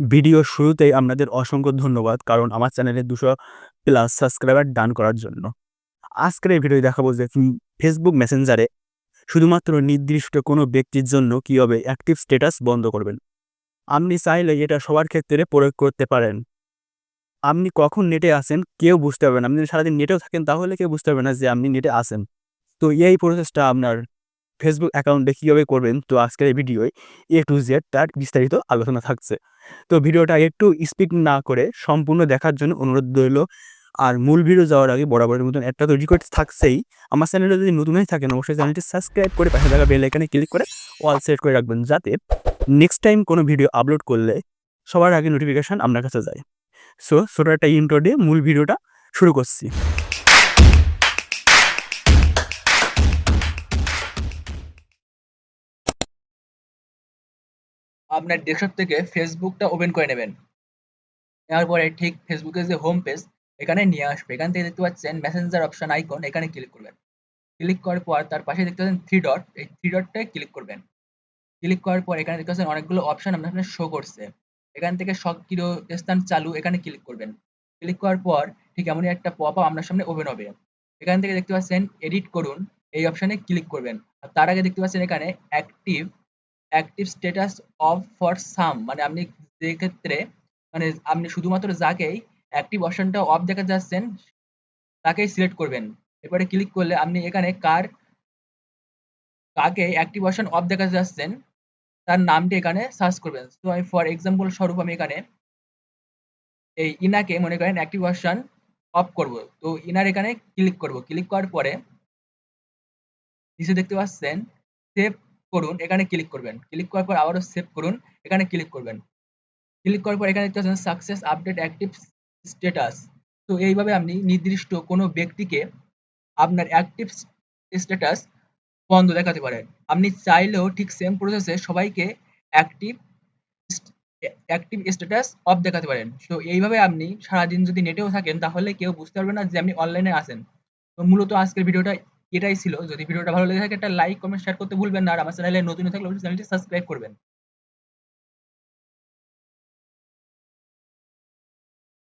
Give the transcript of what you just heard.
ভিডিওর শুরুতেই আপনাদের অসংখ্য ধন্যবাদ কারণ আমার চ্যানেলে দুশো প্লাস সাবস্ক্রাইবার ডান করার জন্য। আজকের এই ভিডিও দেখাবো যে ফেসবুক মেসেঞ্জারে শুধুমাত্র নির্দিষ্ট কোনো ব্যক্তির জন্য কীভাবে অ্যাক্টিভ স্ট্যাটাস বন্ধ করবেন। আপনি চাইলে এটা সবার ক্ষেত্রে প্রয়োগ করতে পারেন। আপনি কখন নেটে আসেন কেউ বুঝতে পারবে না। আপনি যদি সারাদিন নেটেও থাকেন তাহলে কেউ বুঝতে পারবে না যে আপনি নেটে আসেন তো এই প্রসেসটা আপনার ফেসবুক অ্যাকাউন্টে কীভাবে করবেন? তো আজকের এই ভিডিওয় এ টু জেড তার বিস্তারিত আলোচনা থাকছে। তো ভিডিওটা একটু স্পিড না করে সম্পূর্ণ দেখার জন্য অনুরোধ রইল। আর মূল ভিডিও যাওয়ার আগে বরাবরের মতন একটা তো রিকোয়েস্ট থাকছেই। আমার চ্যানেলে যদি নতুন হয়ে থাকেন, অবশ্যই চ্যানেলটি সাবস্ক্রাইব করে পাশে থাকা বেল এখানে ক্লিক করে অল সেট করে রাখবেন যাতে নেক্সট টাইম কোনো ভিডিও আপলোড করলে সবার আগে নোটিফিকেশান আপনার কাছে যায়। সো ছোটো একটা ইন্ট্রো দিয়ে মূল ভিডিওটা শুরু করছি। আপনার ডেস্কটপ থেকে ফেসবুকটা ওপেন করে নেবেন। নেওয়ার পরে ঠিক ফেসবুকের যে হোম পেজ এখানে নিয়ে আসবে। এখান থেকে দেখতে পাচ্ছেন মেসেঞ্জার অপশন আইকন এখানে ক্লিক করবেন। ক্লিক করার পর তার পাশে দেখতে পাচ্ছেন থ্রি ডট এই থ্রি ডটটায় ক্লিক করবেন। ক্লিক করার পর এখানে দেখতে পাচ্ছেন অনেকগুলো অপশন আপনার সামনে শো করছে। এখান থেকে সক্রিয় স্থান চালু, এখানে ক্লিক করবেন। ক্লিক করার পর ঠিক এমনই একটা পপ আপ আপনার সামনে ওপেন হবে। এখান থেকে দেখতে পাচ্ছেন এডিট করুন, এই অপশনে ক্লিক করবেন। আর তার আগে দেখতে পাচ্ছেন এখানে active active status off for some মানে আপনি যে ক্ষেত্রে মানে আপনি শুধুমাত্র যাকেই অ্যাক্টিভ অপশনটা অফ দেখা যাচ্ছেন, তাকেই সিলেক্ট করবেন। এবারে ক্লিক করলে আপনি এখানে কার, কাকে অ্যাক্টিভ অপশন অফ দেখা যাচ্ছেন, তার নামটি এখানে সার্চ করবেন। তো আমি ফর এক্সাম্পল স্বরূপ আমি এখানে এই ইনাকে মনে করেন অ্যাক্টিভ অপশন অফ করব। তো ইনার এখানে ক্লিক করব। ক্লিক করার পরে, নিচে দেখতে পাচ্ছেন সেভ করুন, এখানে ক্লিক করবেন। ক্লিক করার পর আবারও সেভ করুন, এখানে ক্লিক করবেন। ক্লিক করার পর এখানে দেখতে পাচ্ছেন সাকসেস আপডেট অ্যাক্টিভ স্ট্যাটাস তো এইভাবে আপনি নির্দিষ্ট কোনো ব্যক্তিকে আপনার অ্যাক্টিভ স্ট্যাটাস বন্ধ দেখাতে পারেন। আপনি চাইলেও ঠিক সেম প্রসেসে সবাইকে অ্যাক্টিভ অ্যাক্টিভ স্ট্যাটাস অফ দেখাতে পারেন। তো এইভাবে আপনি সারাদিন যদি নেটেও থাকেন, তাহলে কেউ বুঝতে পারবে না যে আপনি অনলাইনে আছেন। তো মূলত আজকের ভিডিওটা এটাই ছিল। যদি ভিডিওটা ভালো লেগে থাকে, একটা লাইক কমেন্ট শেয়ার করতে ভুলবেন না। আর আমার চ্যানেলে নতুন থাকলে চ্যানেলটি সাবস্ক্রাইব করবেন।